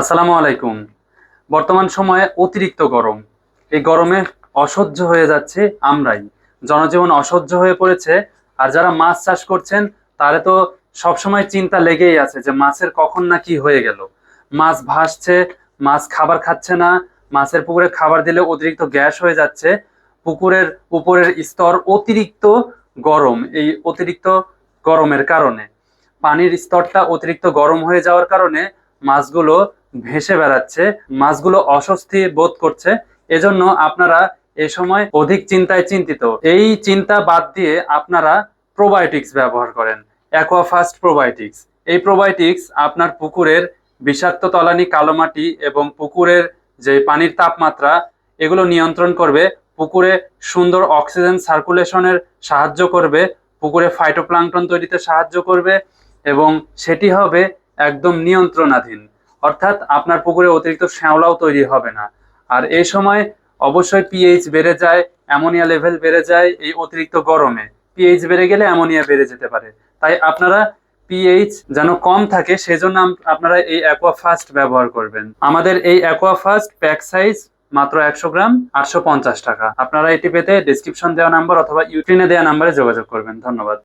আসসালামু আলাইকুম। বর্তমান সময়ে অতিরিক্ত গরম। এই গরমে অসহ্য হয়ে যাচ্ছে আমরাই। জনজীবন অসহ্য হয়ে পড়েছে, আর যারা মাছ চাষ করছেন, তারা তো সবসময় চিন্তা লেগেই আছে যে মাছের কখন না কি হয়ে গেল। মাছ ভাসছে, মাছ খাবার খাচ্ছে না, মাছের পুকুরে খাবার দিলে অতিরিক্ত গ্যাস হয়ে যাচ্ছে। পুকুরের উপরের স্তর অতিরিক্ত গরম, এই অতিরিক্ত গরমের কারণে। পানির স্তরটা অতিরিক্ত গরম হয়ে যাওয়ার কারণে মাছগুলো ভেসে বেড়াচ্ছে, মাছগুলো অস্বস্তি বোধ করছে। এজন্য আপনারা এ সময় অধিক চিন্তায় চিন্তিত। এই চিন্তা বাদ দিয়ে আপনারা প্রোবায়োটিক্স ব্যবহার করেন অ্যাকোয়াফাস্ট প্রোবায়োটিক্স এই প্রোবায়োটিক্স আপনার পুকুরের বিষাক্ত তলানি কালো মাটি এবং পুকুরের যে পানির তাপমাত্রা, এগুলো নিয়ন্ত্রণ করবে, পুকুরে সুন্দর অক্সিজেন সার্কুলেশনের সাহায্য করবে, পুকুরে ফাইটোপ্লাঙ্কটন তৈরিতে সাহায্য করবে এবং সেটি হবে একদম নিয়ন্ত্রণাধীন। অর্থাৎ আপনার পুকুরে অতিরিক্ত শ্যাওলাও তৈরি হবে না। আর এই সময় অবশ্যই পিএইচ বেড়ে যায় অ্যামোনিয়া লেভেল বেড়ে যায় এই অতিরিক্ত গরমে। পিএইচ বেড়ে গেলে অ্যামোনিয়া বেড়ে যেতে পারে। তাই আপনারা পিএইচ যেন কম থাকে সেজন্য আপনারা এই অ্যাকোয়া ফাস্ট ব্যবহার করবেন। আমাদের এই অ্যাকোয়া ফাস্ট প্যাক সাইজ মাত্র একশো গ্রাম, আটশো পঞ্চাশ টাকা। আপনারা এটি পেতে ডিসক্রিপশন দেওয়া নাম্বার অথবা ইউটিনে দেওয়া নাম্বারে যোগাযোগ করবেন। ধন্যবাদ।